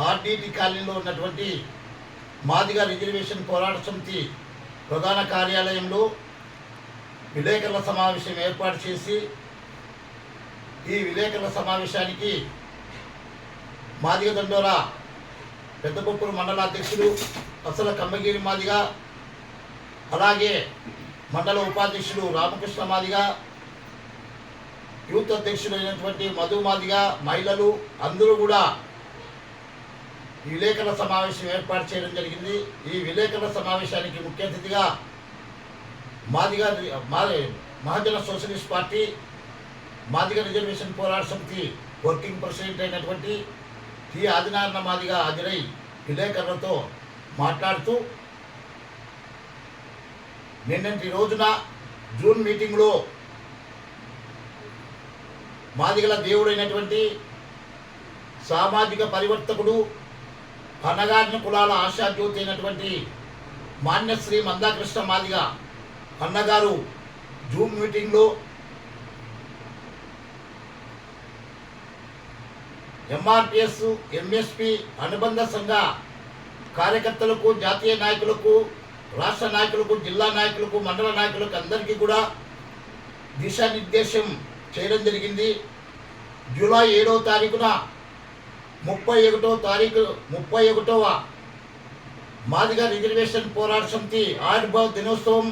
RDT కాలనీలో ఉన్నటువంటి Madiga reservation పోరాట సమితి ప్రధాన కార్యాలయంలో విలేకరుల సమావేశం ఏర్పాటు చేసి ఈ విలేకరుల సమావేశానికి మాదిగ దండోరా పెద్దపప్పురు మండల అధ్యక్షుడు అసల కమ్మగిరి మాదిగ అలాగే మండల ఉపాధ్యక్షుడు రామకృష్ణ మాదిగ యూత్ అధ్యక్షుడైనటువంటి మధు మాదిగ మహిళలు అందరూ కూడా విలేకరుల సమావేశం ఏర్పాటు చేయడం జరిగింది. ఈ విలేకరుల సమావేశానికి ముఖ్య అతిథిగా మాదిగా మాది Mahajana socialist party Madiga reservation పోరాట సమితి వర్కింగ్ ప్రెసిడెంట్ అయినటువంటి టి ఆదినారాయణ మాదిగ హాజరై విలేకరులతో మాట్లాడుతూ నిన్నటి రోజున జూన్ మీటింగ్లో మాదిగల దేవుడైనటువంటి సామాజిక పరివర్తకుడు అన్నగారిన కులాల ఆశాజ్యోతి అయినటువంటి మాన్యశ్రీ మందాకృష్ణ మాదిగ అన్నగారు జూమ్ మీటింగ్లో ఎంఆర్పిఎస్ ఎంఎస్పి అనుబంధ సంఘ కార్యకర్తలకు జాతీయ నాయకులకు రాష్ట్ర నాయకులకు జిల్లా నాయకులకు మండల నాయకులకు అందరికీ కూడా దిశానిర్దేశం చేయడం జరిగింది. జూలై ఏడవ తారీఖున ముప్పై ఒకటో తారీఖు ముప్పై ఒకటవ మాదిగ రిజర్వేషన్ పోరాట సమితి ఆవిర్భావ దినోత్సవం